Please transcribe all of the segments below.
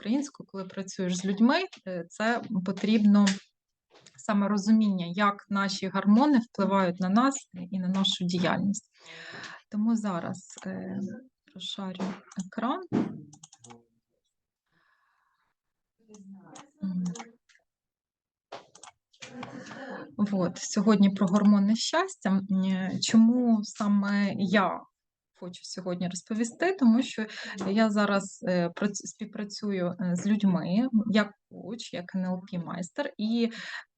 українською, коли працюєш з людьми, е, це потрібно саме розуміння, як наші гормони впливають на нас і на нашу діяльність. Тому зараз е, розшарю екран. От, сьогодні про гормони щастя. Е, Чому саме я хочу сьогодні розповісти? Тому що я зараз е, співпрацюю е, з людьми як коуч, як НЛП-майстер, і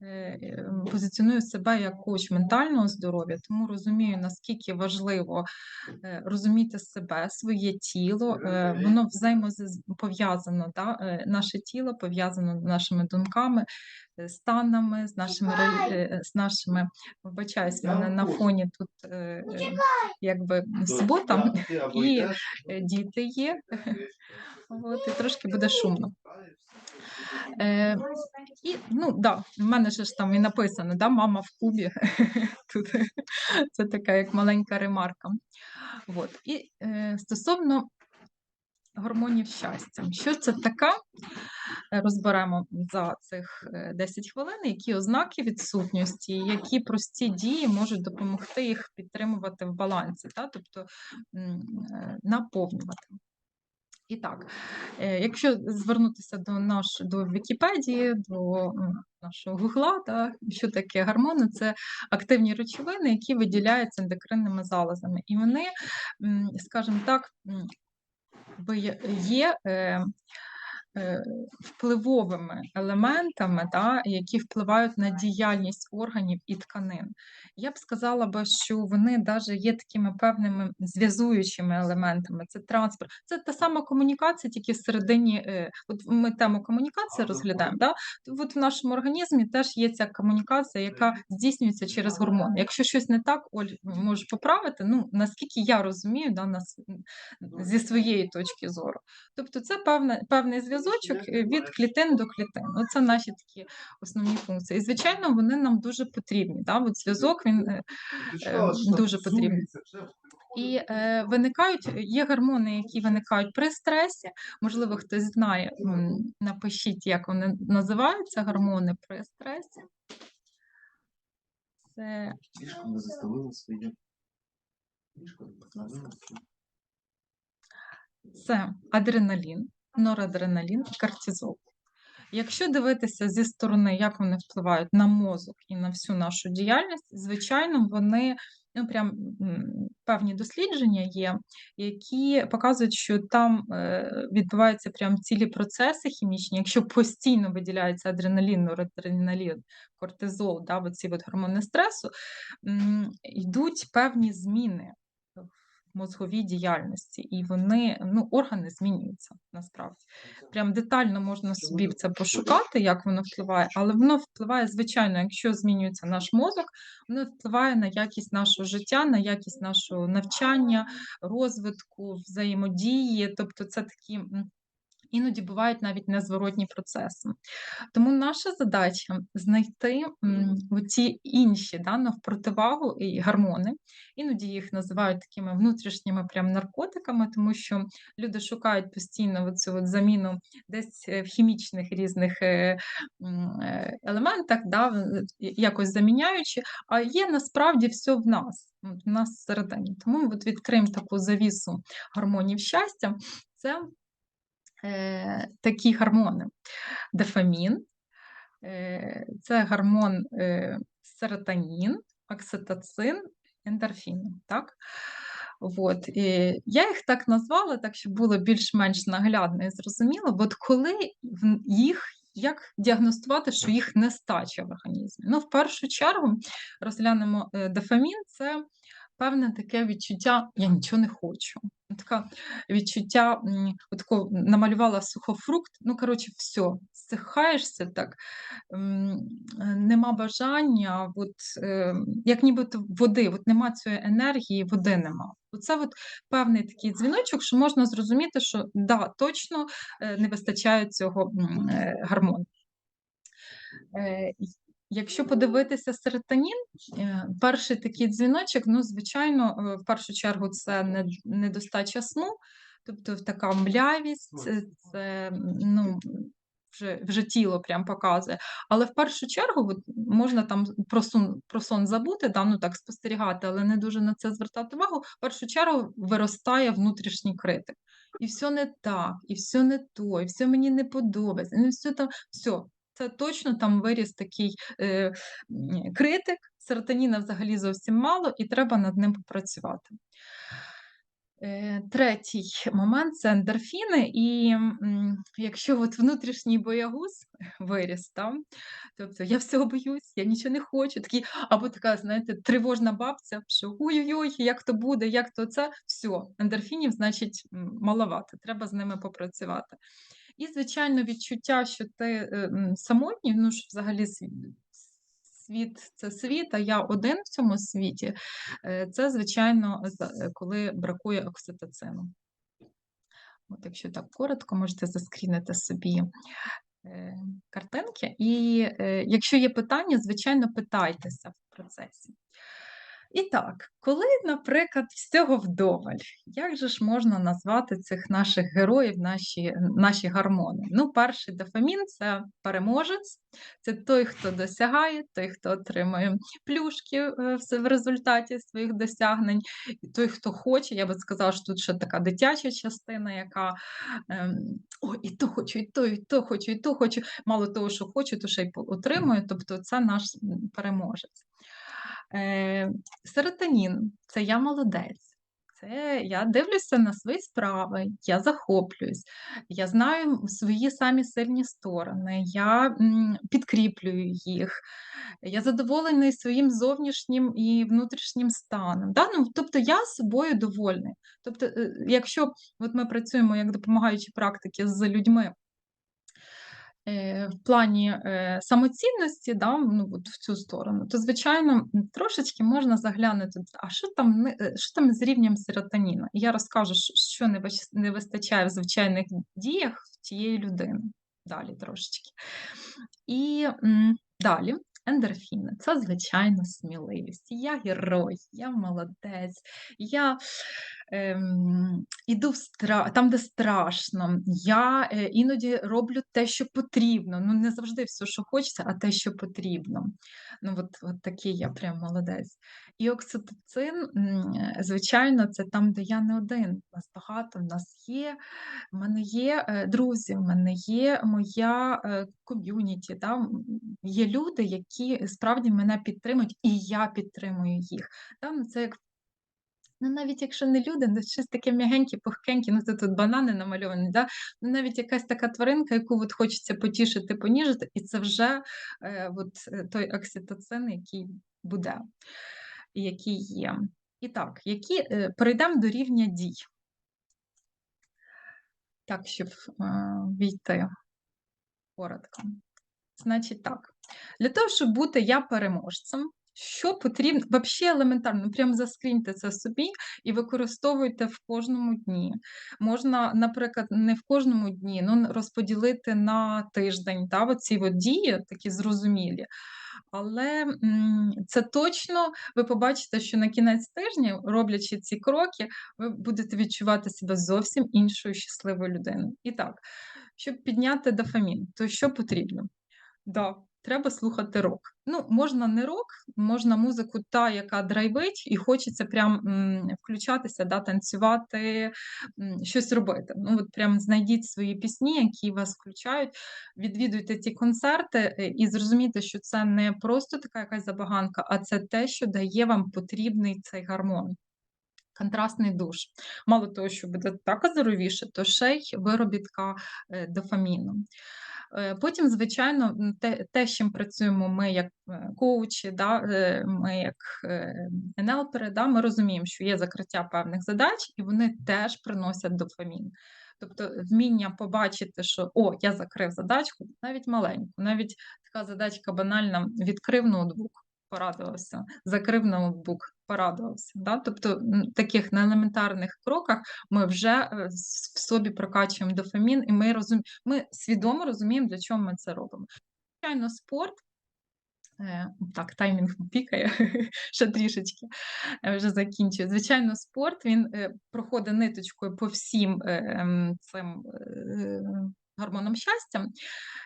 е, позиціоную себе як коуч ментального здоров'я, тому розумію, наскільки важливо е, розуміти себе, своє тіло, е, воно взаємопов'язано, да? наше тіло пов'язано з нашими думками, станами, з нашими, з нашими вибачаюсь, мене на фоні тут якби субота, і е, діти є, от, і трошки буде шумно. Е, і, ну, да, в мене ж там і написано, да, мама в кубі. Тут це така як маленька ремарка. От. І е, стосовно гормонів щастя, що це таке? Е, Розберемо за цих е, 10 хвилин, які ознаки відсутності, які прості дії можуть допомогти їх підтримувати в балансі, та? тобто е, наповнювати. І так, е, якщо звернутися до наш до Вікіпедії, до нашого Гугла, та, що таке гормони? Це активні речовини, які виділяються ендокринними залозами. І вони, скажімо так, є- е, впливовими елементами, та, які впливають на діяльність органів і тканин. Я б сказала би, що вони навіть є такими певними зв'язуючими елементами. Це транспорт, це та сама комунікація, тільки всередині. е, От ми тему комунікації розглядаємо. Да? От в нашому організмі теж є ця комунікація, яка здійснюється через гормони. Якщо щось не так, Оль, можеш поправити. Ну наскільки я розумію, да, нас зі своєї точки зору. Тобто це певне, певний зв'язочок е, від клітин до клітин. Оце наші такі основні функції. І, звичайно, вони нам дуже потрібні. Да? От зв'язок він е, е, дуже потрібний. І е, виникають, є гормони, які виникають при стресі. Можливо, хтось знає, напишіть, як вони називаються гормони при стресі. Це це адреналін, норадреналін і кортизол. Якщо дивитися зі сторони, як вони впливають на мозок і на всю нашу діяльність, звичайно, вони ну прям певні дослідження є, які показують, що там е, відбуваються прям цілі процеси хімічні. Якщо постійно виділяється адреналін, норадреналін, кортизол, да, оці от гормони стресу, йдуть певні зміни мозговій діяльності, і вони, ну, органи змінюються насправді. Прям детально можна собі це пошукати, як воно впливає, але воно впливає, звичайно, якщо змінюється наш мозок, воно впливає на якість нашого життя, на якість нашого навчання, розвитку, взаємодії. Тобто, це такі. Іноді бувають навіть незворотні процеси. Тому наша задача знайти м, оці інші да, навпротивагу і гормони. Іноді їх називають такими внутрішніми прям наркотиками, тому що люди шукають постійно цю от заміну десь е, в хімічних різних е, е, елементах, да, якось заміняючи, а є насправді все в нас, в нас всередині. Тому от відкриємо таку завісу гормонів щастя. Це е, такі гормони. Дофамін, е, це гормон е, серотонін, окситоцин, ендорфін. Так? От. І я їх так назвала, так щоб було більш-менш наглядно і зрозуміло. От коли їх, як діагностувати, що їх нестача в організмі? Ну, в першу чергу розглянемо е, дофамін, це певне таке відчуття Я нічого не хочу. Така відчуття, отако намалювала сухофрукт, ну, коротше, все, стихаєшся так, е, нема бажання, от, е, як нібито води, от нема цієї енергії, води нема. Оце от певний такий дзвіночок, що можна зрозуміти, що да, точно е, не вистачає цього м, е. Е, Якщо подивитися серотонін, е, перший такий дзвіночок, ну, звичайно, е, в першу чергу це не- недостача сну, Тобто така млявість, це, це ну, вже, вже тіло прям показує. Але в першу чергу от, можна там про сон, про сон забути, да, ну так спостерігати, але не дуже на це звертати увагу. В першу чергу виростає внутрішній критик. І все не так, і все не то, і все мені не подобається. І все там, все. Це точно там виріс такий е, критик, серотоніна взагалі зовсім мало, і треба над ним попрацювати. Е, Третій момент це ендорфіни, і якщо от внутрішній боягуз виріс, там, тобто я всього боюсь, я нічого не хочу, такі, або така, знаєте, тривожна бабця, що ой-ой-ой, як то буде, як то це, все, ендорфінів, значить, маловато, треба з ними попрацювати. І, звичайно, відчуття, що ти е, самотній, ну ж взагалі світ, це світ, а я один в цьому світі. Е, Це, звичайно, коли бракує окситоцину. От, якщо так коротко, можете заскрінити собі е, картинки. І якщо є питання, звичайно, питайтеся в процесі. І так, коли, наприклад, всього вдоволь, як же ж можна назвати цих наших героїв, наші, наші гормони? Ну, перший дофамін це переможець, це той, хто досягає, той, хто отримує плюшки е, в результаті своїх досягнень, і той, хто хоче, я би сказала, що тут ще така дитяча частина, яка ем, о, і то хочу, і то, і то хочу, і то хочу. Мало того, що хочу, то ще й отримую. Тобто це наш переможець. Е, серотонін це я молодець. Це я дивлюся на свої справи, я захоплююсь, я знаю свої самі сильні сторони, я підкріплюю їх, я задоволений своїм зовнішнім і внутрішнім станом. Да? Ну, тобто я собою довольний. Тобто, е, якщо от ми працюємо як допомагаючі практики з людьми, в плані е, самоцінності, да, ну, от в цю сторону, то, звичайно, трошечки можна заглянути, а що там, е, що там з рівнем серотоніну? І я розкажу, що- не вистачає в звичайних діях тієї людини. Далі трошечки. І м, далі. Ендорфіни це звичайно сміливість. Я герой, я молодець, я ем, іду в стра... там, де страшно. Я е, іноді роблю те, що потрібно. Ну, не завжди все, що хочеться, а те, що потрібно. Ну, от, от такий я прям молодець. І окситоцин, звичайно, це там, де я не один. Нас багато, в нас є в мене є е, друзі, в мене є моя е, ком'юніті, да? є люди, які справді мене підтримують, і я підтримую їх. Да? Ну, це як Ну, навіть якщо не люди, ну щось таке м'ягеньке, пухкеньке, ну це тут банани намальовані, да? ну навіть якась така тваринка, яку от хочеться потішити, поніжити, і це вже е, от, е, той окситоцин, який буде, який є. І так, які, е, перейдемо до рівня дій. Так, щоб е, війти коротко. Значить так, для того, щоб бути я переможцем, що потрібно, взагалі елементарно, ну, прям заскріньте це собі і використовуйте в кожному дні. Можна, наприклад, не в кожному дні, ну розподілити на тиждень, та, оці от дії такі зрозумілі. Але це точно ви побачите, що на кінець тижня, роблячи ці кроки, ви будете відчувати себе зовсім іншою щасливою людиною. І так, щоб підняти дофамін, то що потрібно? Да, треба слухати рок. Ну, можна не рок, можна музику, та, яка драйвить, і хочеться прям м, включатися, да, танцювати, м, щось робити. Ну, от прям знайдіть свої пісні, які вас включають, відвідуйте ті концерти е, і зрозумійте, що це не просто така якась забаганка, а це те, що дає вам потрібний цей гармон. Контрастний душ. Мало того, що буде так здоровіше, то ще й виробітка е, дофаміну. Е, Потім, звичайно, те, те, з чим працюємо ми як е, коучі, да, е, ми як е, НЛПери, да, ми розуміємо, що є закриття певних задач, і вони теж приносять дофамін. Тобто вміння побачити, що о, я закрив задачку, навіть маленьку, навіть така задачка банальна, відкрив ноутбук, порадувався, закрив ноутбук, порадувався. Да? Тобто таких на елементарних кроках ми вже е, в собі прокачуємо дофамін, і ми розум... ми свідомо розуміємо, для чого ми це робимо. Звичайно, спорт Е, так, таймінг пікає ще трішечки, е, вже закінчую. Звичайно, спорт він проходить ниточкою по всім цим гормонам щастя.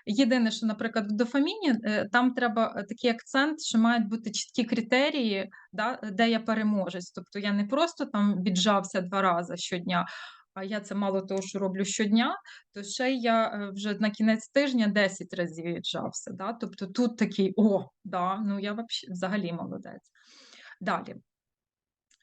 Єдине, що, наприклад, в дофаміні е, там треба е, такий акцент, що мають бути чіткі критерії, да, де я переможець. Тобто я не просто там віджався два рази щодня. А я це мало того, що роблю щодня, то ще я е, вже на кінець тижня 10 разів віджався. Да? Тобто тут такий о, да, ну я взагалі молодець. Далі.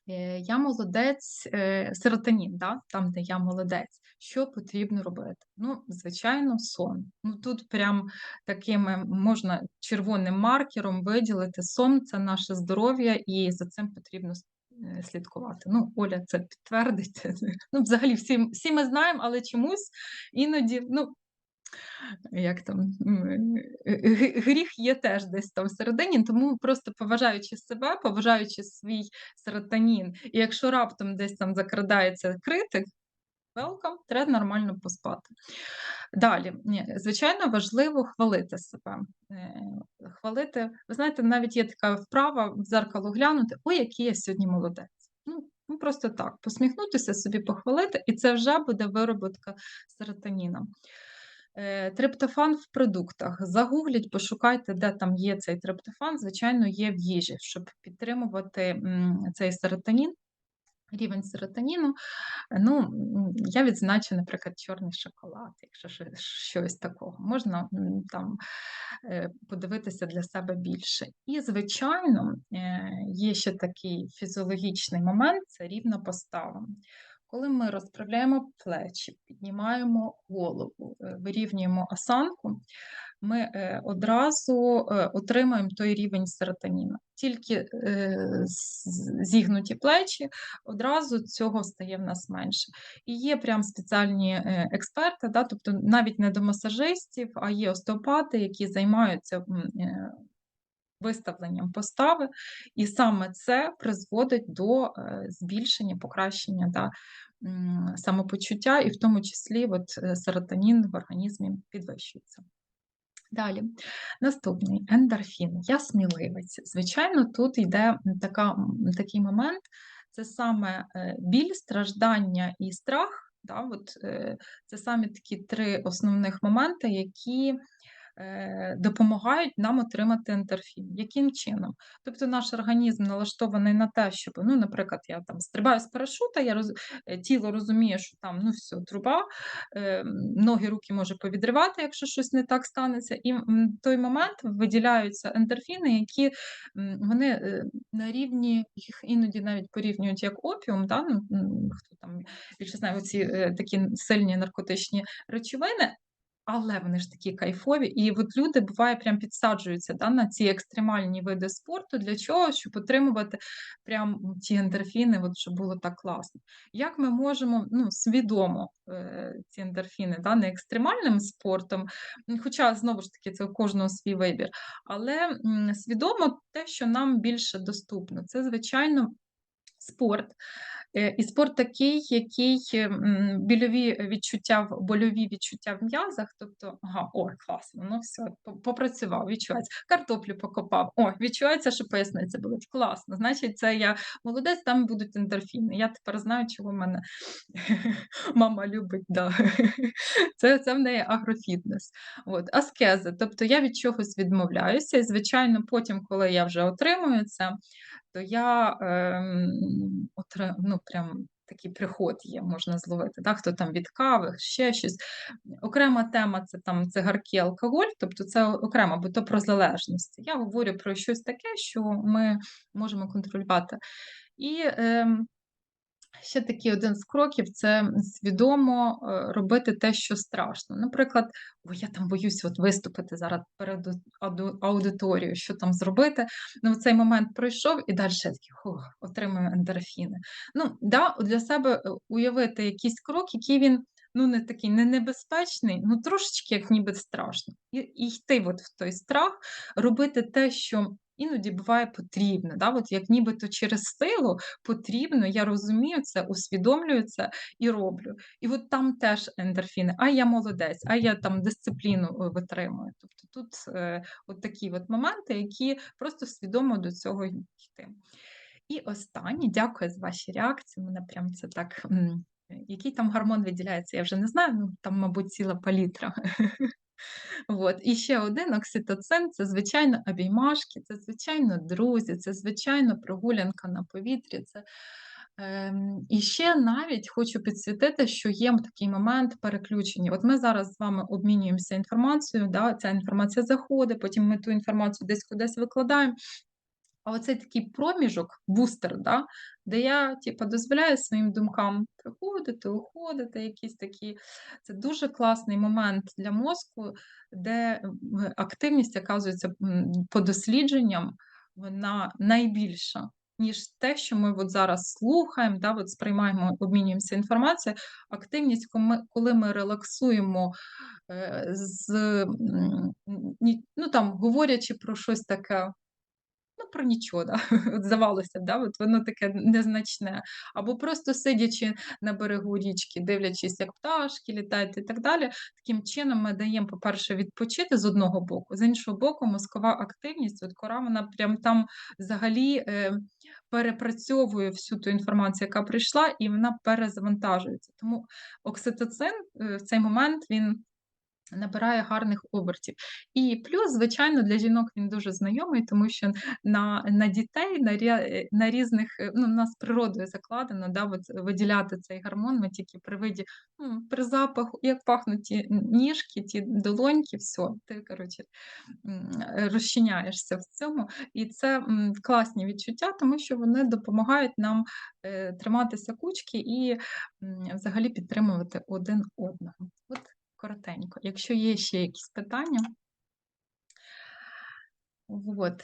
Е, Я молодець, е, серотонін, да? там, де я молодець. Що потрібно робити? Ну, звичайно, сон. Ну тут прям таким можна червоним маркером виділити сон це наше здоров'я, і за цим потрібно е, слідкувати. Ну, Оля це підтвердить. Ну, взагалі, всі, всі ми знаємо, але чомусь іноді, ну, як там гріх є теж десь там всередині, тому просто поважаючи себе, поважаючи свій серотонін, і якщо раптом десь там закрадається критик, welcome, треба нормально поспати. Далі, звичайно, важливо хвалити себе. Е, Хвалити, ви знаєте, навіть є така вправа в дзеркало глянути, ой, який я сьогодні молодець. Ну, ну просто так, посміхнутися собі, похвалити, і це вже буде вироботка серотоніна. Е, Триптофан в продуктах. Загугліть, пошукайте, де там є цей триптофан. Звичайно, є в їжі, щоб підтримувати цей серотонін, рівень серотоніну. Ну, я відзначу, наприклад, чорний шоколад, якщо щось, такого. Можна там е, подивитися для себе більше. І, звичайно, е, є ще такий фізіологічний момент це рівна постава. Коли ми розправляємо плечі, піднімаємо голову, е, вирівнюємо осанку, ми е, одразу е, отримаємо той рівень серотоніну. Тільки зігнуті плечі, одразу цього стає в нас менше. І є прям спеціальні експерти, да, тобто навіть не до масажистів, а є остеопати, які займаються виставленням постави, і саме це призводить до е, збільшення, покращення да, самопочуття, і в тому числі от, е, серотонін в організмі підвищується. Далі, наступний ендорфін. Я сміливець. Звичайно, тут йде така, такий момент: це саме е, біль, страждання і страх. Да, от, це саме такі три основних моменти, які допомагають нам отримати ендорфін. Яким чином? Тобто наш організм налаштований на те, щоб, ну, наприклад, я там стрибаю з парашута, я роз... е, тіло розуміє, що там ну, все, труба, е, ноги, руки може повідривати, якщо щось не так станеться. І в той момент виділяються ендорфіни, які вони е, на рівні, їх іноді навіть порівнюють як опіум, да? ну, хто там більше знає, оці е, такі сильні наркотичні речовини. Але вони ж такі кайфові, і от люди буває прям підсаджуються да, на ці екстремальні види спорту. Для чого? Щоб отримувати прям ті ендорфіни, от, щоб було так класно. Як ми можемо ну, свідомо е, ці ендорфіни, да, не екстремальним спортом, хоча знову ж таки це у кожного свій вибір, але м, свідомо те, що нам більше доступно, це звичайно спорт. Е, І спорт такий, який м, больові відчуття больові відчуття в м'язах, тобто, ага, о, класно, ну все, попрацював, відчувається. Картоплю покопав, о, відчувається, що поясниця болить. Класно. Значить, це я молодець, там будуть ендорфіни. Я тепер знаю, чого мене мама любить. Да. Це, це в неї агрофітнес. От, аскези. Тобто я від чогось відмовляюся, і, звичайно, потім, коли я вже отримую це, то я отри- ну, прям такий приход є, можна зловити. Так? Хто там від кави, ще щось. Окрема тема це там цигарки, алкоголь, тобто це окремо, бо то про залежність. Я говорю про щось таке, що ми можемо контролювати. І ем, ще такий один з кроків це свідомо е, робити те, що страшно. Наприклад, ой, я там боюсь от виступити зараз перед аудиторією, що там зробити. Ну, цей момент пройшов, і далі я такий отримую ендорфіни. Ну, да, для себе е, уявити якийсь крок, який він. Ну, не такий не небезпечний, ну трошечки як ніби страшно. І, і йти от в той страх, робити те, що іноді буває потрібно. Да? От як нібито через силу потрібно, я розумію це, усвідомлюю це і роблю. І от там теж ендорфіни, а я молодець, а я там дисципліну е, витримую. Тобто тут е, от такі от моменти, які просто свідомо до цього йти. І останнє, дякую за ваші реакції. Мене прям це так. Який там гормон виділяється, я вже не знаю, ну там, мабуть, ціла палітра. От. І ще один окситоцин це, звичайно, обіймашки, це, звичайно, друзі, це, звичайно, прогулянка на повітрі. Це... Ем, і ще навіть хочу підсвітити, що є такий момент переключення. От ми зараз з вами обмінюємося інформацією, да, ця інформація заходить, потім ми ту інформацію десь кудись викладаємо. А оцей такий проміжок, бустер, да, де я типу, дозволяю своїм думкам приходити, уходити, якісь такі. Це дуже класний момент для мозку, де активність, оказується, по дослідженням, вона найбільша, ніж те, що ми от зараз слухаємо, да, от сприймаємо, обмінюємося інформацією. Активність, коли ми, релаксуємо е, з ну, там, говорячи про щось таке про нічого, да. От здавалося б, да, от воно таке незначне. Або просто сидячи на берегу річки, дивлячись, як пташки літають і так далі. Таким чином ми даємо, по-перше, відпочити з одного боку, з іншого боку, мозкова активність, от кора, вона прям там взагалі е, перепрацьовує всю ту інформацію, яка прийшла, і вона перезавантажується. Тому окситоцин е, в цей момент він набирає гарних обертів. І плюс, звичайно, для жінок він дуже знайомий, тому що на на дітей, на е, на різних, е, ну, в нас природою закладено, да, от виділяти цей гормон, ми тільки при виді, м, при запаху, як пахнуть ті ніжки, ті долоньки, все, ти, коротше, розчиняєшся в цьому. І це класні відчуття, тому що вони допомагають нам е, триматися кучки і взагалі підтримувати один одного. От коротенько. Якщо є ще якісь питання, от,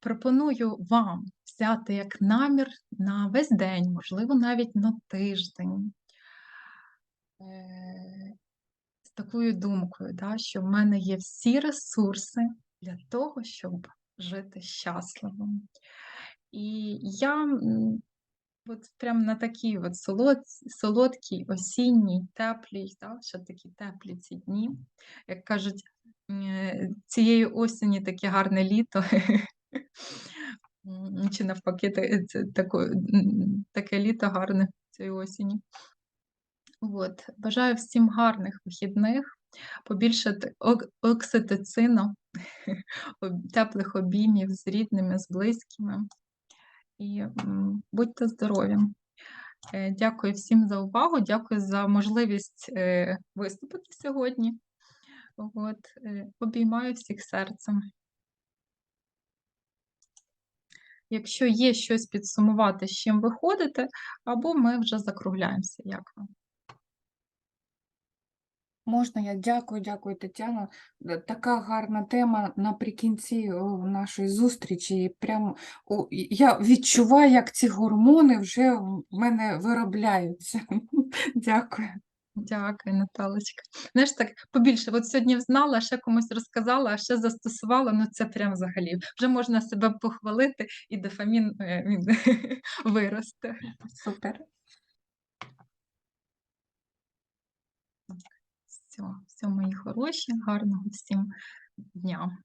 пропоную вам взяти як намір на весь день, можливо, навіть на тиждень. Е, З такою думкою, да, що в мене є всі ресурси для того, щоб жити щасливо. І я от прям на такій от солод, солодкій, осінній, теплій, да, ще такі теплі ці дні. Як кажуть, е, цієї осені таке гарне літо. Чи навпаки, це тако- таке літо гарне цієї осені. От. Бажаю всім гарних вихідних, побільше т- окситоцину, теплих обіймів з рідними, з близькими. І будьте здорові! Е, Дякую всім за увагу, дякую за можливість е, виступити сьогодні. От, е, обіймаю всіх серцем. Якщо є щось підсумувати, з чим ви ходите, або ми вже закругляємося. Як вам? Можна я дякую, дякую, Тетяно. Е, Така гарна тема наприкінці нашої зустрічі. Прям я відчуваю, як ці гормони вже в мене виробляються. Дякую. Дякую, Наталочка. Знаєш, так побільше. От сьогодні знала, ще комусь розказала, а ще застосувала. Ну це прям взагалі. Вже можна себе похвалити, і дофамін е, він виросте. Супер. Все, все, мої хороші, гарного всім дня.